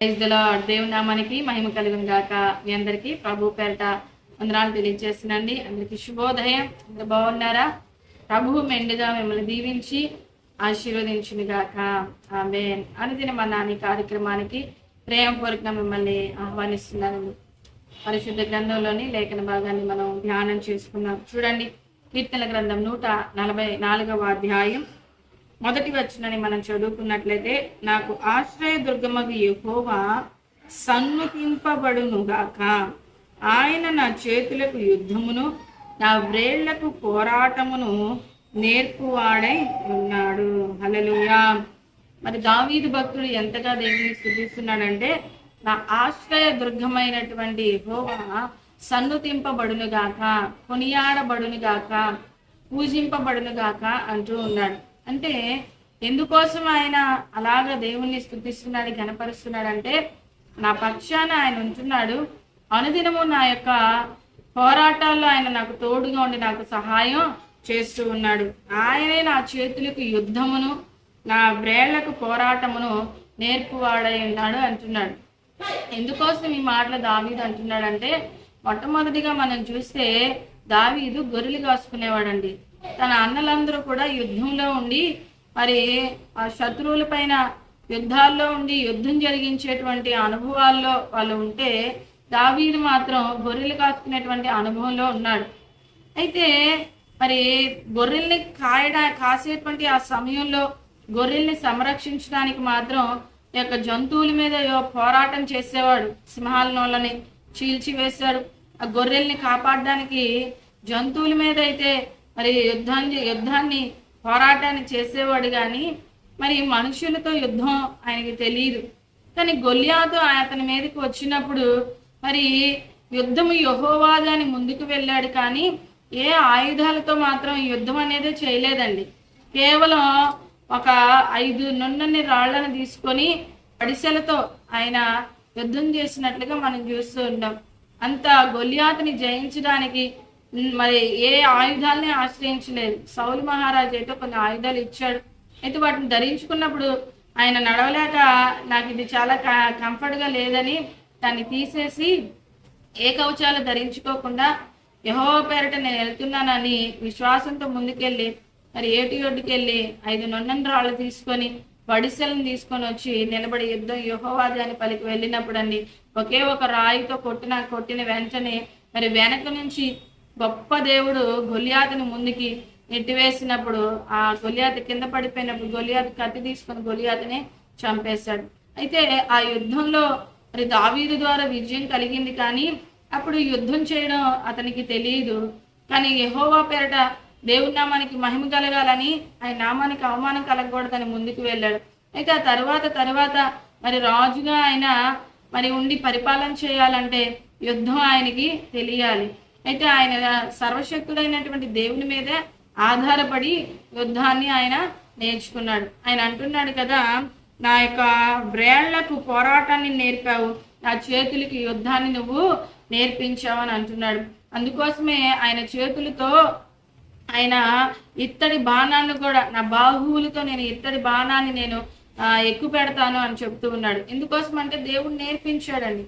ప్రైజ్లో దేవుని నామానికి మహిమ కలుగును గాక. మీ అందరికీ ప్రభు పేరట వందనాలు తెలియజేస్తున్నాండి అందరికీ శుభోదయం. అందరు బాగున్నారా? ప్రభువు మెండుగా మిమ్మల్ని దీవించి ఆశీర్వదించును గాక. ఆమె అనుదిన మన నాని కార్యక్రమానికి ప్రేమపూర్వకంగా మిమ్మల్ని ఆహ్వానిస్తున్నానండి. పరిశుద్ధ గ్రంథంలోని లేఖన భాగాన్ని మనం ధ్యానం చేసుకున్నాం. చూడండి కీర్తన గ్రంథం నూట నలభై నాలుగవ అధ్యాయం. మొదటి వచ్చినని మనం చదువుకున్నట్లయితే నాకు ఆశ్రయ దుర్గమగు యహోవా సన్నుతింపబడునుగాక ఆయన నా చేతులకు యుద్ధమును నా వ్రేళ్ళకు పోరాటమును నేర్పువాడై ఉన్నాడు. హలలుయా మరి దావీదు భక్తుడు ఎంతగా దేవుని స్థుతిస్తున్నాడంటే నా ఆశ్రయ దుర్గమైనటువంటి యెహోవా సన్నుతింపబడునుగాక కొనియాడబడునుగాక పూజింపబడునుగాక అంటూ ఉన్నాడు. అంటే ఎందుకోసం ఆయన అలాగ దేవుణ్ణి స్థుతిస్తున్నాడు గనపరుస్తున్నాడంటే నా పక్షాన ఆయన ఉంటున్నాడు. అనుదినము నా యొక్క పోరాటాల్లో ఆయన నాకు తోడుగా ఉండి నాకు సహాయం చేస్తూ ఉన్నాడు. ఆయనే నా చేతులకు యుద్ధమును నా వ్రేళ్ళకు పోరాటమును నేర్పువాడై ఉన్నాడు అంటున్నాడు. ఎందుకోసం ఈ మాటలు దావీదు అంటున్నాడంటే మొట్టమొదటిగా మనం చూస్తే దావీదు గొర్రెలు కాసుకునేవాడండి. తన అన్నలందరూ కూడా యుద్ధంలో ఉండి మరి ఆ శత్రువుల పైన యుద్ధాల్లో ఉండి యుద్ధం జరిగించేటువంటి అనుభవాల్లో వాళ్ళు ఉంటే దావీదు మాత్రం గొర్రెలు కాసుకునేటువంటి అనుభవంలో ఉన్నాడు. అయితే మరి గొర్రెల్ని కాయడా కాసేటువంటి ఆ సమయంలో గొర్రెల్ని సంరక్షించడానికి మాత్రం ఈ యొక్క జంతువుల మీద పోరాటం చేసేవాడు. సింహాల చీల్చివేశాడు. ఆ గొర్రెల్ని కాపాడడానికి జంతువుల మీద అయితే మరి యుద్ధాన్ని యుద్ధాన్ని పోరాటాన్ని చేసేవాడు కానీ మరి మనుషులతో యుద్ధం ఆయనకి తెలియదు కానీ గొల్లియాతో అతని మీదకి వచ్చినప్పుడు మరి యుద్ధము యహోవాదాని ముందుకు వెళ్ళాడు కానీ ఏ ఆయుధాలతో మాత్రం యుద్ధం అనేది చేయలేదండి. కేవలం ఒక ఐదు నున్నని రాళ్ళను తీసుకొని పడిసెలతో ఆయన యుద్ధం చేసినట్లుగా మనం చూస్తూ ఉంటాం అంత గొల్యాతని జయించడానికి మరి ఏ ఆయుధాలని ఆశ్రయించలేదు. సౌలు మహారాజు అయితే కొన్ని ఆయుధాలు ఇచ్చాడు. అయితే వాటిని ధరించుకున్నప్పుడు ఆయన నడవలేక నాకు ఇది చాలా కంఫర్ట్గా లేదని దాన్ని తీసేసి ఏ కవచాలు ధరించుకోకుండా యహో పేరట నేను వెళ్తున్నానని విశ్వాసంతో ముందుకెళ్ళి మరి ఏటి ఒడ్డుకెళ్ళి ఐదు నొన్నెన్ రాళ్ళు తీసుకొని వడిసెలను తీసుకొని వచ్చి నిలబడి యుద్ధం యహోవాది అని పలికి వెళ్ళినప్పుడు అండి ఒకే ఒక రాయితో కొట్టిన కొట్టిన వెంటనే మరి వెనక నుంచి గొప్ప దేవుడు గొలియాతిని ముందుకి నెట్టివేసినప్పుడు ఆ గొలియాత కింద పడిపోయినప్పుడు గొలియాతి కత్తి తీసుకొని గొలియాతని చంపేశాడు. అయితే ఆ యుద్ధంలో మరి దావీదు ద్వారా విజయం కలిగింది కానీ అప్పుడు యుద్ధం చేయడం అతనికి తెలియదు. కానీ యహోవా పేరట దేవుడి నామానికి మహిమ కలగాలని ఆయన నామానికి అవమానం కలగకూడదని ముందుకు వెళ్ళాడు. అయితే ఆ తర్వాత తర్వాత మరి రాజుగా ఆయన మరి ఉండి పరిపాలన చేయాలంటే యుద్ధం ఆయనకి తెలియాలి. అయితే ఆయన సర్వశక్తుడైనటువంటి దేవుని మీద ఆధారపడి యుద్ధాన్ని ఆయన నేర్చుకున్నాడు. ఆయన అంటున్నాడు కదా నా యొక్క వ్రేళ్ళకు పోరాటాన్ని నేర్పావు నా చేతులకి యుద్ధాన్ని నువ్వు నేర్పించావు అని అంటున్నాడు. అందుకోసమే ఆయన చేతులతో ఆయన ఇత్తడి బాణాన్ని కూడా నా బాహువులతో నేను ఇత్తడి బాణాన్ని నేను ఎక్కువ పెడతాను అని చెప్తూ ఉన్నాడు. ఎందుకోసం అంటే దేవుడు నేర్పించాడండి.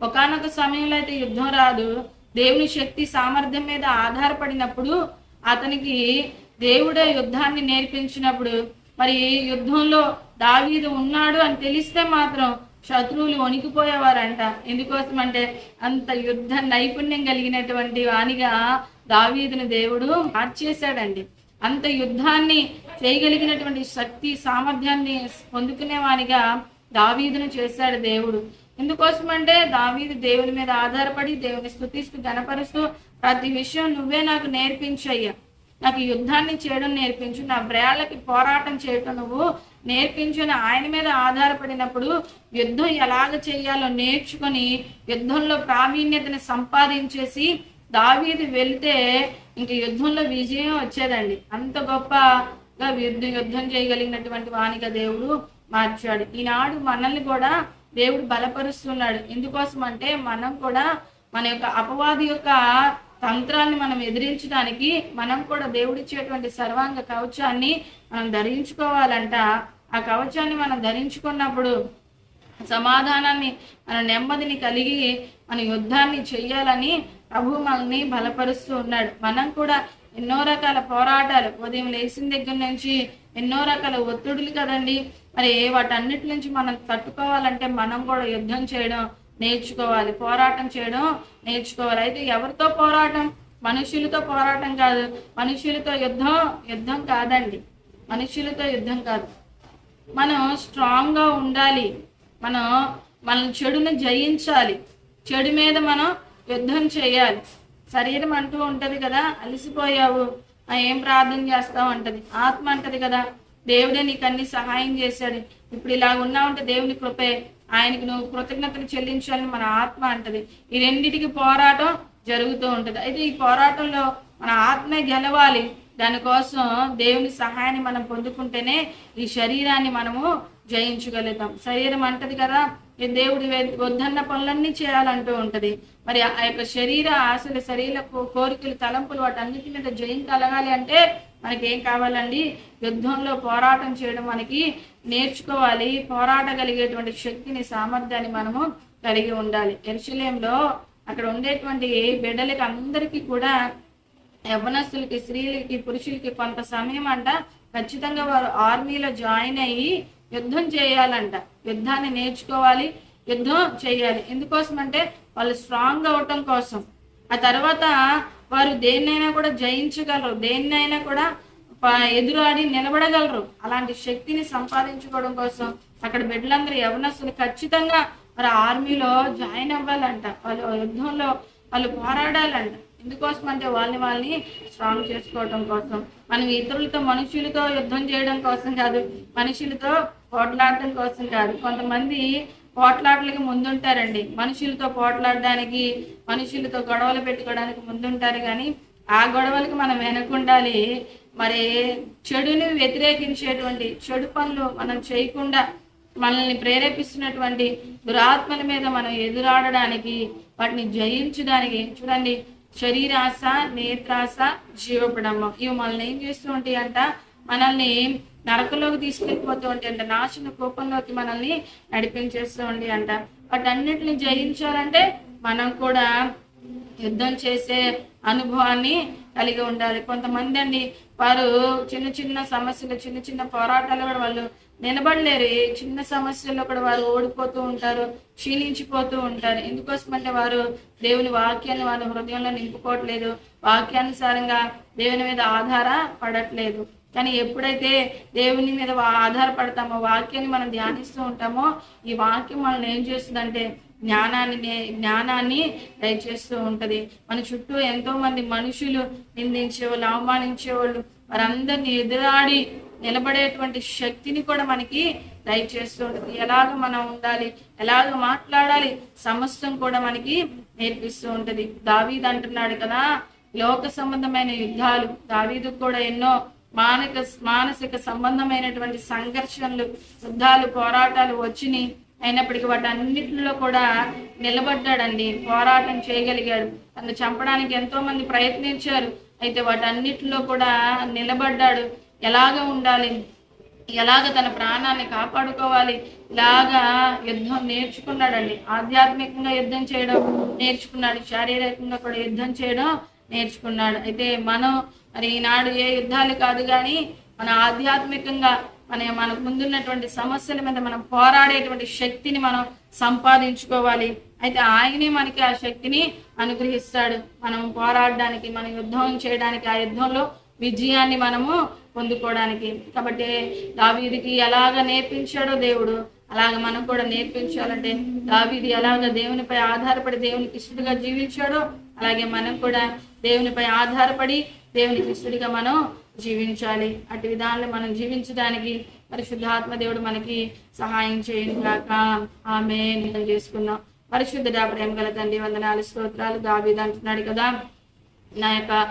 ఒకానొక సమయంలో అయితే యుద్ధం రాదు. దేవుని శక్తి సామర్థ్యం మీద ఆధారపడినప్పుడు అతనికి దేవుడే యుద్ధాన్ని నేర్పించినప్పుడు మరి యుద్ధంలో దావీదు ఉన్నాడు అని తెలిస్తే మాత్రం శత్రువులు వణికిపోయేవారంట. ఎందుకోసం అంటే అంత యుద్ధ నైపుణ్యం కలిగినటువంటి వానిగా దావీదుని దేవుడు మార్చేశాడండి. అంత యుద్ధాన్ని చేయగలిగినటువంటి శక్తి సామర్థ్యాన్ని పొందుకునే వానిగా దావీదును చేశాడు దేవుడు. ఎందుకోసం అంటే దావీదు దేవుని మీద ఆధారపడి దేవుని స్థుతిస్తూ గనపరుస్తూ ప్రతి విషయం నువ్వే నాకు నేర్పించయ్యా. నాకు యుద్ధాన్ని చేయడం నేర్పించు నా బ్రేళ్ళకి పోరాటం చేయటం నువ్వు నేర్పించు అని ఆయన మీద ఆధారపడినప్పుడు యుద్ధం ఎలాగ చేయాలో నేర్చుకొని యుద్ధంలో ప్రావీణ్యతని సంపాదించేసి దావీది వెళ్తే ఇంక యుద్ధంలో విజయం వచ్చేదండి. అంత గొప్పగా యుద్ధం యుద్ధం చేయగలిగినటువంటి వానిగా దేవుడు మార్చాడు. ఈనాడు మనల్ని కూడా దేవుడు బలపరుస్తున్నాడు. ఎందుకోసం అంటే మనం కూడా మన యొక్క అపవాది యొక్క తంత్రాన్ని మనం ఎదిరించడానికి మనం కూడా దేవుడిచ్చేటువంటి సర్వాంగ కవచాన్ని మనం ధరించుకోవాలంట. ఆ కవచాన్ని మనం ధరించుకున్నప్పుడు సమాధానాన్ని మన నెమ్మదిని కలిగి మన యుద్ధాన్ని చెయ్యాలని ప్రభు మనల్ని బలపరుస్తూ ఉన్నాడు. మనం కూడా ఎన్నో రకాల పోరాటాలు ఉదయం లేచిన దగ్గర నుంచి ఎన్నో రకాల ఒత్తిడులు కదండి. మరి వాటన్నిటి నుంచి మనం తట్టుకోవాలంటే మనం కూడా యుద్ధం చేయడం నేర్చుకోవాలి. పోరాటం చేయడం నేర్చుకోవాలి. అయితే ఎవరితో పోరాటం? మనుషులతో పోరాటం కాదు. మనుషులతో యుద్ధం యుద్ధం కాదండి. మనుషులతో యుద్ధం కాదు. మనం స్ట్రాంగ్గా ఉండాలి. మనం మన చెడును జయించాలి. చెడు మీద మనం యుద్ధం చేయాలి. శరీరం అంటూ ఉంటుంది కదా అలసిపోయావు. ఏం ప్రార్థన చేస్తావు అంటది. ఆత్మ అంటది కదా దేవుడే నీకు అన్ని సహాయం చేశాడు. ఇప్పుడు ఇలా ఉన్నావంటే దేవుని కృపే. ఆయనకి నువ్వు కృతజ్ఞతలు చెల్లించాలని మన ఆత్మ అంటది. ఈ రెండిటికి పోరాటం జరుగుతూ ఉంటది. అయితే ఈ పోరాటంలో మన ఆత్మే గెలవాలి. దానికోసం దేవుని సహాయాన్ని మనం పొందుకుంటేనే ఈ శరీరాన్ని మనము జయించగలుగుతాం. శరీరం అంటది కదా దేవుడి వద్దన్న పనులన్నీ చేయాలంటూ ఉంటది. మరి ఆ యొక్క శరీర ఆశలు శరీర కోరికలు తలంపులు వాటన్నిటి మీద జయం కలగాలి అంటే మనకి ఏం కావాలండి? యుద్ధంలో పోరాటం చేయడం మనకి నేర్చుకోవాలి. పోరాడగలిగేటువంటి శక్తిని సామర్థ్యాన్ని మనము కలిగి ఉండాలి. ఎరుశలేంలో అక్కడ ఉండేటువంటి బిడ్డలకి అందరికీ కూడా యవనస్తులకి స్త్రీలకి పురుషులకి కొంత సమయం అంట. ఖచ్చితంగా వారు ఆర్మీలో జాయిన్ అయ్యి యుద్ధం చేయాలంట. యుద్ధాన్ని నేర్చుకోవాలి యుద్ధం చేయాలి. ఎందుకోసం అంటే వాళ్ళు స్ట్రాంగ్ అవటం కోసం. ఆ తర్వాత వారు దేన్నైనా కూడా జయించగలరు. దేన్నైనా కూడా ఎదురాడి నిలబడగలరు. అలాంటి శక్తిని సంపాదించుకోవడం కోసం అక్కడ బిడ్డలందరూ యవనస్తులు ఖచ్చితంగా మరి ఆర్మీలో జాయిన్ అవ్వాలంట. వాళ్ళు యుద్ధంలో వాళ్ళు పోరాడాలంట. ఎందుకోసం అంటే వాళ్ళని వాళ్ళని స్ట్రాంగ్ చేసుకోవడం కోసం. మనం ఇతరులతో మనుషులతో యుద్ధం చేయడం కోసం కాదు మనుషులతో పోట్లాడటం కోసం కాదు. కొంతమంది పోట్లాటలకి ముందుంటారండి. మనుషులతో పోట్లాడడానికి మనుషులతో గొడవలు పెట్టుకోవడానికి ముందుంటారు కానీ ఆ గొడవలకి మనం వెనకుండాలి. మరి చెడుని వ్యతిరేకించేటువంటి చెడు పనులు మనం చేయకుండా మనల్ని ప్రేరేపిస్తున్నటువంటి దురాత్మల మీద మనం ఎదురాడడానికి వాటిని జయించడానికి చూడండి. శరీరాశ నేత్రాశ జీవపడమ్మ. ఇవి మనల్ని ఏం చేస్తూ ఉంటాయి అంట మనల్ని నరకలోకి తీసుకెళ్ళిపోతూ ఉంటే అంట నాశన కోపంలోకి మనల్ని నడిపించేస్తూ ఉండి అంట. వాటన్నిటిని జయించాలంటే మనం కూడా యుద్ధం చేసే అనుభవాన్ని కలిగి ఉండాలి. కొంతమంది అండి వారు చిన్న చిన్న సమస్యలు చిన్న చిన్న పోరాటాలు కూడా వాళ్ళు నిలబడలేరు. చిన్న సమస్యల్లో కూడా వారు ఓడిపోతూ ఉంటారు క్షీణించిపోతూ ఉంటారు. ఎందుకోసం అంటే వారు దేవుని వాక్యాన్ని వారి హృదయంలో నింపుకోవట్లేదు. వాక్యానుసారంగా దేవుని మీద ఆధార పడట్లేదు కానీ ఎప్పుడైతే దేవుని మీద ఆధారపడతామో వాక్యాన్ని మనం ధ్యానిస్తూ ఉంటామో ఈ వాక్యం మనల్ని ఏం చేస్తుందంటే జ్ఞానాన్ని నే- జ్ఞానాన్ని దయచేస్తూ ఉంటది. మన చుట్టూ ఎంతో మంది మనుషులు నిందించేవాళ్ళు అవమానించేవాళ్ళు వారందరిని ఎదురాడి నిలబడేటువంటి శక్తిని కూడా మనకి దయచేస్తూ ఉంటుంది. ఎలాగ మనం ఉండాలి ఎలాగ మాట్లాడాలి సమస్తం కూడా మనకి నేర్పిస్తూ ఉంటది. దావీద్ అంటున్నాడు కదా లోక సంబంధమైన యుద్ధాలు దావీదు కూడా ఎన్నో మానక మానసిక సంబంధమైనటువంటి సంఘర్షణలు యుద్ధాలు పోరాటాలు వచ్చినాయి అయినప్పటికీ వాటన్నిటిలో కూడా నిలబడ్డాడండి. పోరాటం చేయగలిగాడు. తను చంపడానికి ఎంతో మంది ప్రయత్నించారు. అయితే వాటన్నిటిలో కూడా నిలబడ్డాడు. ఎలాగ ఉండాలి? ఎలాగ తన ప్రాణాన్ని కాపాడుకోవాలి? ఇలాగా యుద్ధం నేర్చుకున్నాడండి. ఆధ్యాత్మికంగా యుద్ధం చేయడం నేర్చుకున్నాడు. శారీరకంగా కూడా యుద్ధం చేయడం నేర్చుకున్నాడు. అయితే మనం మరి ఈనాడు ఏ యుద్ధాలు కాదు కానీ మన ఆధ్యాత్మికంగా మన మనకు ముందున్నటువంటి సమస్యల మీద మనం పోరాడేటువంటి శక్తిని మనం సంపాదించుకోవాలి. అయితే ఆయనే మనకి ఆ శక్తిని అనుగ్రహిస్తాడు. మనం పోరాడడానికి మనం యుద్ధం చేయడానికి ఆ యుద్ధంలో విజయాన్ని మనము పొందుకోవడానికి. కాబట్టి దావీదికి ఎలాగ నేర్పించాడో దేవుడు అలాగ మనం కూడా నేర్పించాలంటే దావీది ఎలాగ దేవునిపై ఆధారపడి దేవునికి ఇష్టడుగా జీవించాడో అలాగే మనం కూడా దేవునిపై ఆధారపడి దేవుని శిష్యుడిగా మనం జీవించాలి. అటు విధానాలు మనం జీవించడానికి పరిశుద్ధాత్మ దేవుడు మనకి సహాయం చేయను కాక ఆమె నిజం చేసుకున్నాం. పరిశుద్ధ ప్రేమ గల తండ్రి వందనాలు స్తోత్రాలు దావీదు అంటున్నాడు కదా. నా యొక్క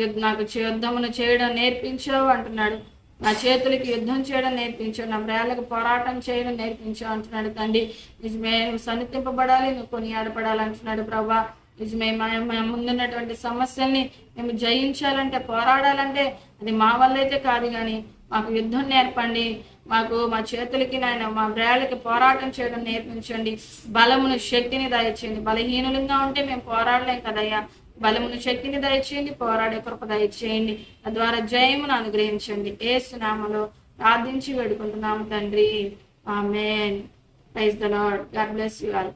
యుద్ధ- నాకు యుద్ధమును చేయడం నేర్పించావు అంటున్నాడు. నా చేతులకి యుద్ధం చేయడం నేర్పించావు. నా ప్రయాలకు పోరాటం చేయడం నేర్పించావు అంటున్నాడు తండ్రి. నిజమే నువ్వు సన్నిధింపబడాలి నువ్వు కొనియాడపడాలి అంటున్నాడు ప్రభా. నిజమే మా మా ముందున్నటువంటి సమస్యల్ని మేము జయించాలంటే పోరాడాలంటే అది మా వల్ల అయితే కాదు కానీ మాకు యుద్ధం నేర్పండి మాకు మా చేతులకి నాయన మా బ్రేళ్ళకి పోరాటం చేయడం నేర్పించండి బలమును శక్తిని దయచేయండి. బలహీనులుగా ఉంటే మేము పోరాడలేం కదయ్యా. బలమును శక్తిని దయచేయండి పోరాడే కృప దయచేయండి. తద్వారా జయమును అనుగ్రహించండి. ఏసునామలో ప్రార్థించి వేడుకుంటున్నాము తండ్రి. Amen. Praise the lord God bless you all.